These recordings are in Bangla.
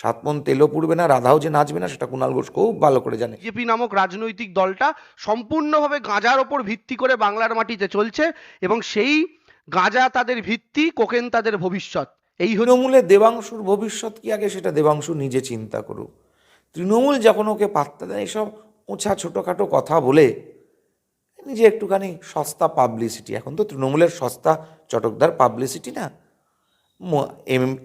সাত মন তেলও পুড়বে না রাধাও যে নাচবে না সেটা কুণাল ঘোষ খুব ভালো করে জানে। বিজেপি নামক রাজনৈতিক দলটা সম্পূর্ণভাবে গাঁজার ওপর ভিত্তি করে বাংলার মাটিতে চলছে এবং সেই গাঁজা তাদের ভিত্তি কোকেন তাদের ভবিষ্যৎ। এই তৃণমূলে দেবাংশুর ভবিষ্যৎ কি আগে সেটা দেবাংশু নিজে চিন্তা করুক। তৃণমূল যখন ওকে পাত্তা দেয় এসব ওছা ছোটোখাটো কথা বলে নিজে একটুখানি সস্তা পাবলিসিটি এখন তো তৃণমূলের সস্তা চটকদার পাবলিসিটি না।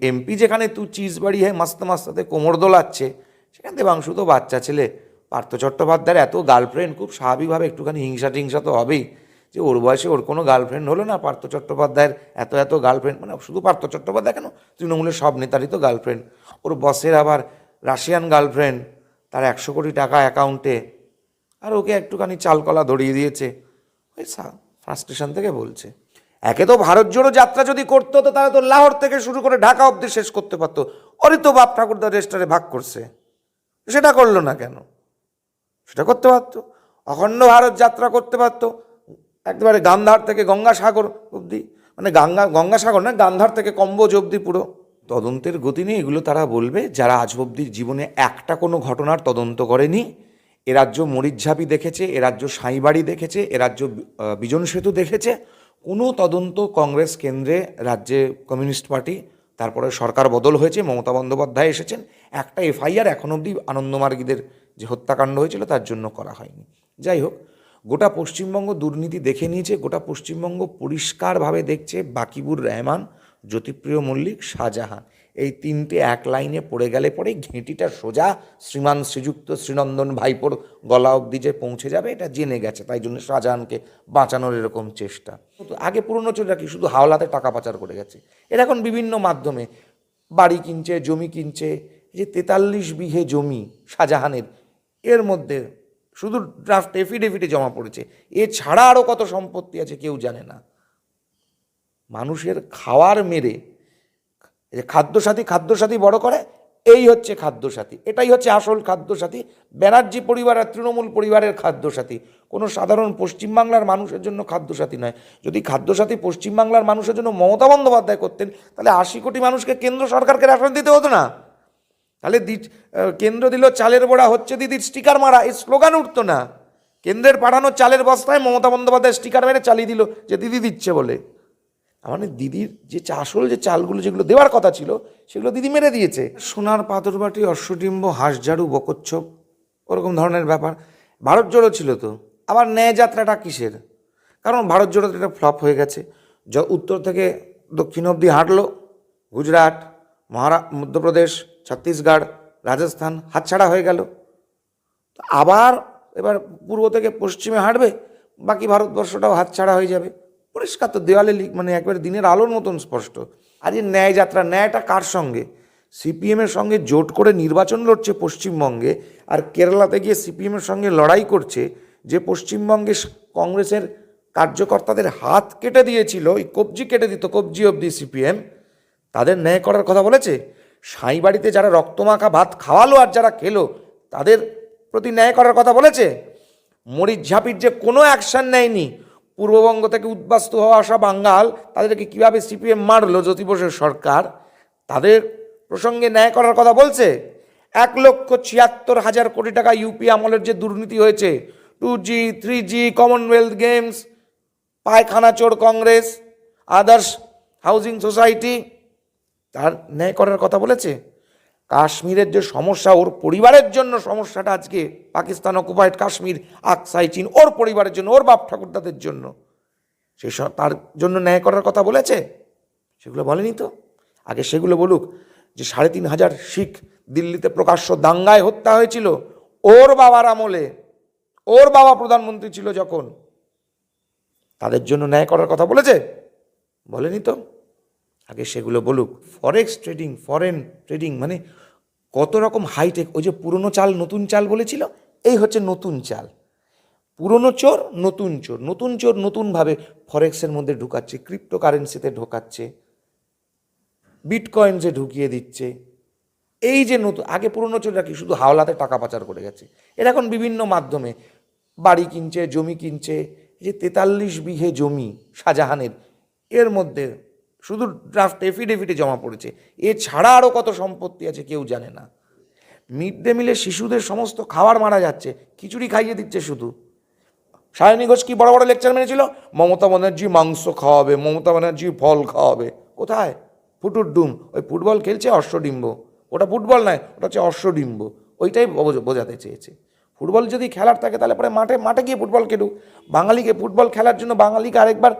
এমপি যেখানে তু চিজ বাড়িয়ে মাস্তে মাস্তাতে কোমর দোলাচ্ছে, সেখানে দেবাংশু তো বাচ্চা ছেলে। পার্থ চট্টোপাধ্যায়ের এত গার্লফ্রেন্ড, খুব স্বাভাবিকভাবে একটুখানি হিংসা টিংসা তো হবেই, যে ওর বয়সে ওর কোনো গার্লফ্রেন্ড হলো না, পার্থ চট্টোপাধ্যায়ের এত এত গার্লফ্রেন্ড মানে শুধু পার্থ চট্টোপাধ্যায় কেন? তৃণমূলের সব নেতারই তো গার্লফ্রেন্ড। ওর বসের আবার রাশিয়ান গার্লফ্রেন্ড, তার একশো কোটি টাকা অ্যাকাউন্টে, আর ওকে একটুখানি চালকলা ধরিয়ে দিয়েছে। ওই ফ্রাস্ট্রেশন থেকে বলছে। একে তো ভারত জোড়ো যাত্রা যদি করতো, তো তাহলে তো লাহোর থেকে শুরু করে ঢাকা অব্দি শেষ করতে পারতো। ওরই তো বাপ ঠাকুরদার রেস্টারে ভাগ করছে। সেটা করল না কেন? সেটা করতে পারতো। অখণ্ড ভারত যাত্রা করতে পারতো। একেবারে গান্ধার থেকে গঙ্গাসাগর অবধি। মানে গঙ্গা, গঙ্গাসাগর না গান্ধার থেকে কম্বোজ অবধি পুরো। তদন্তের গতি নিয়ে এগুলো তারা বলবে, যারা আজ অবধি জীবনে একটা কোনো ঘটনার তদন্ত করেনি, এ রাজ্য মরিচঝাপি দেখেছে, এ রাজ্য সাঁইবাড়ি দেখেছে, এ রাজ্য বিজন সেতু দেখেছে কোনো তদন্ত কংগ্রেস কেন্দ্রে রাজ্যে কমিউনিস্ট পার্টি, তারপরে সরকার বদল হয়েছে, মমতা বন্দ্যোপাধ্যায় এসেছেন, একটা এফআইআর এখন অবধি আনন্দমার্গীদের যে হত্যাকাণ্ড হয়েছিল তার জন্য করা হয়নি। যাই হোক, গোটা পশ্চিমবঙ্গ দুর্নীতি দেখে নিয়েছে, গোটা পশ্চিমবঙ্গ পরিষ্কারভাবে দেখছে বাকিবুর রহমান, জ্যোতিপ্রিয় মল্লিক, শাহজাহান। এই তিনটে এক লাইনে পড়ে গেলে পরে ঘেঁটিটা সোজা শ্রীমান শ্রীযুক্ত শ্রীনন্দন ভাইপোর গলা অবধি যে পৌঁছে যাবে, এটা জেনে গেছে। তাই জন্য শাহজাহানকে বাঁচানোর এরকম চেষ্টা। আগে পুরনো চোররা কি শুধু হাওলাতে টাকা পাচার করে গেছে? এরা এখন বিভিন্ন মাধ্যমে বাড়ি কিনছে, জমি কিনছে যে তেতাল্লিশ বিঘে জমি শাহজাহানের, এর মধ্যে শুধু ড্রাফট এফিডেভিটে জমা পড়েছে। এছাড়া আরও কত সম্পত্তি আছে কেউ জানে না। মানুষের খাওয়ার মেরে যে খাদ্যসাথী খাদ্যসাথী বড় করে, এই হচ্ছে খাদ্যসাথী। এটাই হচ্ছে আসল খাদ্যসাথী। ব্যানার্জি পরিবার আর তৃণমূল পরিবারের খাদ্যসাথী। কোনো সাধারণ পশ্চিমবাংলার মানুষের জন্য খাদ্যসাথী নয়। যদি খাদ্যসাথী পশ্চিমবাংলার মানুষের জন্য মমতা বন্দ্যোপাধ্যায় করতেন, তাহলে আশি কোটি মানুষকে কেন্দ্র সরকারকে রেশন দিতে হতো না। তাহলে কেন্দ্র দিল চালের বড়া, হচ্ছে দিদির স্টিকার মারা, এই স্লোগান উঠতো না। কেন্দ্রের পাঠানো চালের বস্তায় মমতা বন্দ্যোপাধ্যায় স্টিকার মেরে চালিয়ে দিল যে দিদি দিচ্ছে বলে। মানে দিদির যে আসল যে চালগুলো যেগুলো দেওয়ার কথা ছিল, সেগুলো দিদি মেরে দিয়েছে। সোনার পাথরবাটি, অশ্বডিম্ব, হাঁসঝাড়ু, বকচ্ছপ, ওরকম ধরনের ব্যাপার। ভারত জোড়ো ছিল তো। আবার ন্যায় যাত্রাটা কিসের? কারণ ভারত জোড়ো এটা ফ্লপ হয়ে গেছে। য উত্তর থেকে দক্ষিণ অবধি হাঁটলো গুজরাট, মহারা মধ্যপ্রদেশ, ছত্তিশগড়, রাজস্থান, হাতছাড়া হয়ে গেল। আবার এবার পূর্ব থেকে পশ্চিমে হাঁটবে, বাকি ভারতবর্ষটাও হাতছাড়া হয়ে যাবে। পরিষ্কার তো দেওয়ালে মানে একবারে দিনের আলোর মতন স্পষ্ট। আর এই ন্যায় যাত্রা ন্যায়টা কার সঙ্গে? সিপিএমের সঙ্গে জোট করে নির্বাচন লড়ছে পশ্চিমবঙ্গে, আর কেরালাতে গিয়ে সিপিএমের সঙ্গে লড়াই করছে যে পশ্চিমবঙ্গে কংগ্রেসের কার্যকর্তাদের হাত কেটে দিয়েছিল, ওই কবজি কেটে দিত, কবজি অবধি সিপিএম, তাদের ন্যায় করার কথা বলেছে? সাঁইবাড়িতে যারা রক্তমাখা ভাত খাওয়ালো আর যারা খেলো, তাদের প্রতি ন্যায় করার কথা বলেছে? মরিচ ঝাঁপির যে কোনো অ্যাকশন নেয়নি পূর্ববঙ্গ থেকে উদ্বাস্তু হওয়া আসা বাঙ্গাল তাদেরকে কীভাবে সিপিএম মারল জ্যোতি বসুর সরকার, তাদের প্রসঙ্গে ন্যায় করার কথা বলছে? এক লক্ষ ছিয়াত্তর হাজার কোটি টাকা ইউপি আমলের যে দুর্নীতি হয়েছে, two G, three G, Commonwealth Games, পায়খানা চোর কংগ্রেস, আদার্স হাউজিং সোসাইটি, তার ন্যায় করার কথা বলেছে? কাশ্মীরের যে সমস্যা, ওর পরিবারের জন্য সমস্যাটা আজকে পাকিস্তান অকুপাইড কাশ্মীর আকসাই চীন, ওর পরিবারের জন্য, ওর বাপ ঠাকুরদাদের জন্য। সেই সব তার জন্য ন্যায় করার কথা বলেছে? সেগুলো বলেনি তো? আগে সেগুলো বলুক, যে সাড়ে তিন হাজার শিখ দিল্লিতে প্রকাশ্য দাঙ্গায় হত্যা হয়েছিল, ওর বাবার আমলে, ওর বাবা প্রধানমন্ত্রী ছিল যখন, তাদের জন্য ন্যায় করার কথা বলেছে? বলেনি তো? আগে সেগুলো বলুক ফরেক্স ট্রেডিং ফরেন ট্রেডিং মানে কত রকম হাইটেক ওই যে পুরনো চাল নতুন চাল বলেছিল, এই হচ্ছে নতুন চাল। পুরনো চোর, নতুন চোর নতুন চোর নতুনভাবে ফরেক্সের মধ্যে ঢুকাচ্ছে ক্রিপ্টোকারেন্সিতে ঢোকাচ্ছে বিটকয়েন্সে ঢুকিয়ে দিচ্ছে। এই যে নতুন, আগে পুরনো চোররা কি শুধু হাওলাতে টাকা পাচার করে গেছে? এরা এখন বিভিন্ন মাধ্যমে, বাড়ি কিনছে, জমি কিনছে যে তেতাল্লিশ বিঘে জমি শাহজাহানের, এর মধ্যে শুধু ড্রাফট এফিডেভিটে জমা পড়েছে। এছাড়া আরও কত সম্পত্তি আছে কেউ জানে না। মিড ডে মিলে শিশুদের সমস্ত খাবার মারা যাচ্ছে। খিচুড়ি খাইয়ে দিচ্ছে শুধু। সায়নী ঘোষ কি বড় বড় লেকচার মেরেছিল মমতা ব্যানার্জি মাংস খাওয়াবে, মমতা ব্যানার্জি ফল খাওয়াবে। কোথায়? ফুটুর ডুম। ওই ফুটবল খেলছে অশ্বডিম্ব। ওটা ফুটবল নয়, ওটা হচ্ছে অশ্বডিম্ব। ওইটাই বোঝ- বোঝাতে চেয়েছে। ফুটবল যদি খেলার থাকে, তাহলে পরে মাঠে মাঠে গিয়ে ফুটবল খেলুক। বাঙালিকে ফুটবল খেলার জন্য বাঙালিকে আরেকবার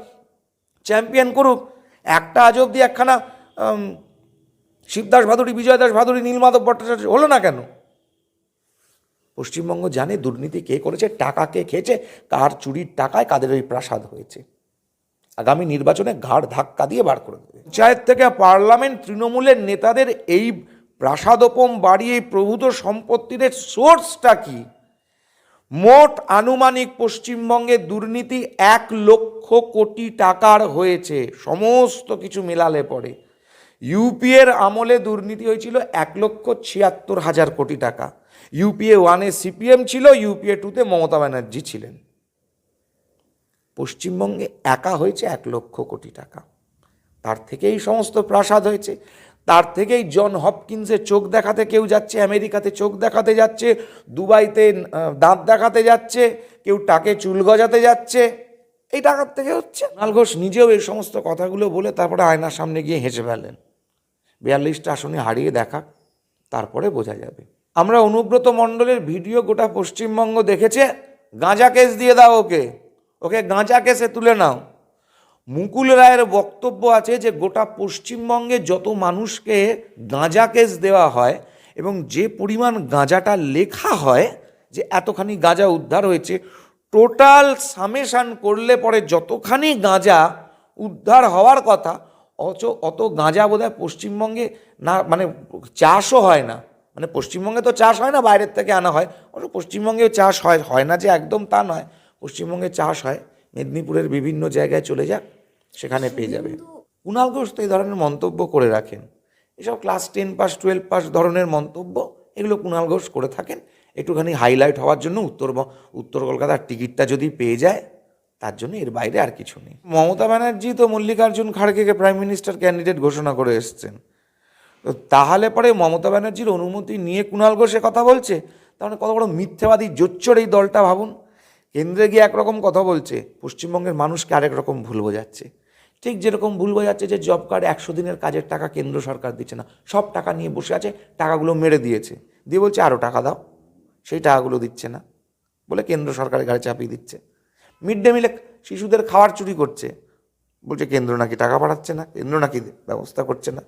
চ্যাম্পিয়ন করুক। একটা আজ অব্দি একখানা শিবদাস ভাদুরী বিজয় দাস ভাদুরী, নীলমাধব ভট্টাচার্য হলো না কেন? পশ্চিমবঙ্গ জানে দুর্নীতি কে করেছে, টাকা কে খেয়েছে, কার চুরির টাকায় কাদের ওই প্রাসাদ হয়েছে। আগামী নির্বাচনে ঘাড় ধাক্কা দিয়ে বার করে দেবে। পঞ্চায়েত থেকে পার্লামেন্ট তৃণমূলের নেতাদের এই প্রাসাদোপম বাড়িয়ে প্রভূত সম্পত্তির সোর্সটা কি? মোট আনুমানিক পশ্চিমবঙ্গে দুর্নীতি এক লক্ষ কোটি টাকার হয়েছে। সমস্ত কিছু মেলালে পরে। ইউপিএর আমলে দুর্নীতি হয়েছিল এক লক্ষ ছিয়াত্তর হাজার কোটি টাকা। ইউপিএ ওয়ানে সিপিএম ছিল ইউপিএ টুতে মমতা ব্যানার্জি ছিলেন। পশ্চিমবঙ্গে একা হয়েছে এক লক্ষ কোটি টাকা। তার থেকেই সমস্ত প্রাসাদ হয়েছে। তার থেকেই জন হপকিন্সে চোখ দেখাতে কেউ যাচ্ছে, আমেরিকাতে চোখ দেখাতে যাচ্ছে, দুবাইতে দাঁত দেখাতে যাচ্ছে, কেউ টাকে চুল গজাতে যাচ্ছে। এই টাকার থেকে হচ্ছে। নাল ঘোষ নিজেও এই সমস্ত কথাগুলো বলে তারপরে আয়নার সামনে গিয়ে হেসে ফেলেন। বিয়াল্লিশটা আসনে হারিয়ে দেখা, তারপরে বোঝা যাবে। আমরা অনুব্রত মণ্ডলের ভিডিও গোটা পশ্চিমবঙ্গ দেখেছে, গাঁজা কেস দিয়ে দাও ওকে। ওকে গাঁজা কেসে তুলে নাও। মুকুল রায়ের বক্তব্য আছে যে গোটা পশ্চিমবঙ্গে যত মানুষকে গাঁজা কেস দেওয়া হয় এবং যে পরিমাণ গাঁজাটা লেখা হয়, যে এতখানি গাঁজা উদ্ধার হয়েছে, টোটাল সামেশান করলে পরে যতখানি গাঁজা উদ্ধার হওয়ার কথা অত অত গাঁজা বোধহয় পশ্চিমবঙ্গে না মানে চাষও হয় না। মানে পশ্চিমবঙ্গে তো চাষ হয় না, বাইরের থেকে আনা হয়। অবশ্য পশ্চিমবঙ্গেও চাষ হয় হয় না যে একদম তা নয়। পশ্চিমবঙ্গে চাষ হয়। মেদিনীপুরের বিভিন্ন জায়গায় চলে যাক সেখানে পেয়ে যাবে। কুণাল ঘোষ তো এই ধরনের মন্তব্য করে রাখেন। এসব class ten pass twelve pass ধরনের মন্তব্য এগুলো কুণাল ঘোষ করে থাকেন। একটুখানি হাইলাইট হওয়ার জন্য উত্তর উত্তর কলকাতার টিকিটটা যদি পেয়ে যায় তার জন্য এর বাইরে আর কিছু নেই। মমতা ব্যানার্জি তো মল্লিকার্জুন খাড়গেকে প্রাইম মিনিস্টার ক্যান্ডিডেট ঘোষণা করে এসছেন। তো তাহলে পরে মমতা ব্যানার্জির অনুমতি নিয়ে কুণাল ঘোষে কথা বলছে? তাহলে কত বড় মিথ্যাবাদী জোচ্চর এই দলটা ভাবুন। কেন্দ্রে গিয়ে একরকম কথা বলছে, পশ্চিমবঙ্গের মানুষকে আরেক রকম ভুল বোঝাচ্ছে। ঠিক যেরকম ভুল বোঝাচ্ছে যে জব কার্ড একশো দিনের কাজের টাকা কেন্দ্র সরকার দিচ্ছে না। সব টাকা নিয়ে বসে আছে, টাকাগুলো মেরে দিয়েছে। দিয়ে বলছে আরও টাকা দাও। সেই টাকাগুলো দিচ্ছে না। বলে কেন্দ্র সরকারের ঘাড়ে চাপিয়ে দিচ্ছে। মিড ডে মিলে শিশুদের খাওয়ার চুরি করছে। বলছে, কেন্দ্র নাকি টাকা পাঠাচ্ছে না, কেন্দ্র নাকি ব্যবস্থা করছে না।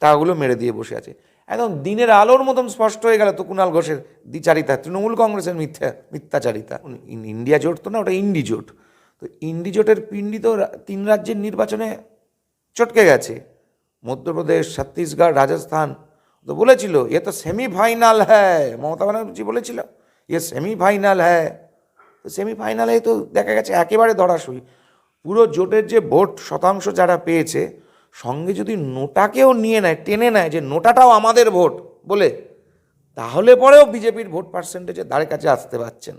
টাকাগুলো মেরে দিয়ে বসে আছে। একদম দিনের আলোর মতন স্পষ্ট হয়ে গেল তো কুণাল ঘোষের দ্বিচারিতা, তৃণমূল কংগ্রেসের মিথ্যা, মিথ্যাচারিতা। ইন- ইন্ডিয়া জোট তো না, ওটা ইন্ডি জোট। তো ইন্ডি জোটের পিণ্ডি তো তিন রাজ্যের নির্বাচনে চটকে গেছে। মধ্যপ্রদেশ, ছত্তিশগড়, রাজস্থান। তো বলেছিল, এ তো সেমিফাইনাল হ্যাঁ। মমতা ব্যানার্জি বলেছিল, এ সেমিফাইনাল হ্যাঁ। তো সেমিফাইনালে তো দেখা গেছে একেবারে ধরাশুই পুরো জোটের যে ভোট শতাংশ যারা পেয়েছে সঙ্গে যদি নোটাকেও নিয়ে নেয়, টেনে নেয় যে নোটাটাও আমাদের ভোট বলে, তাহলে পরেও বিজেপির ভোট পার্সেন্টেজের ধারে কাছে আসতে পারছেন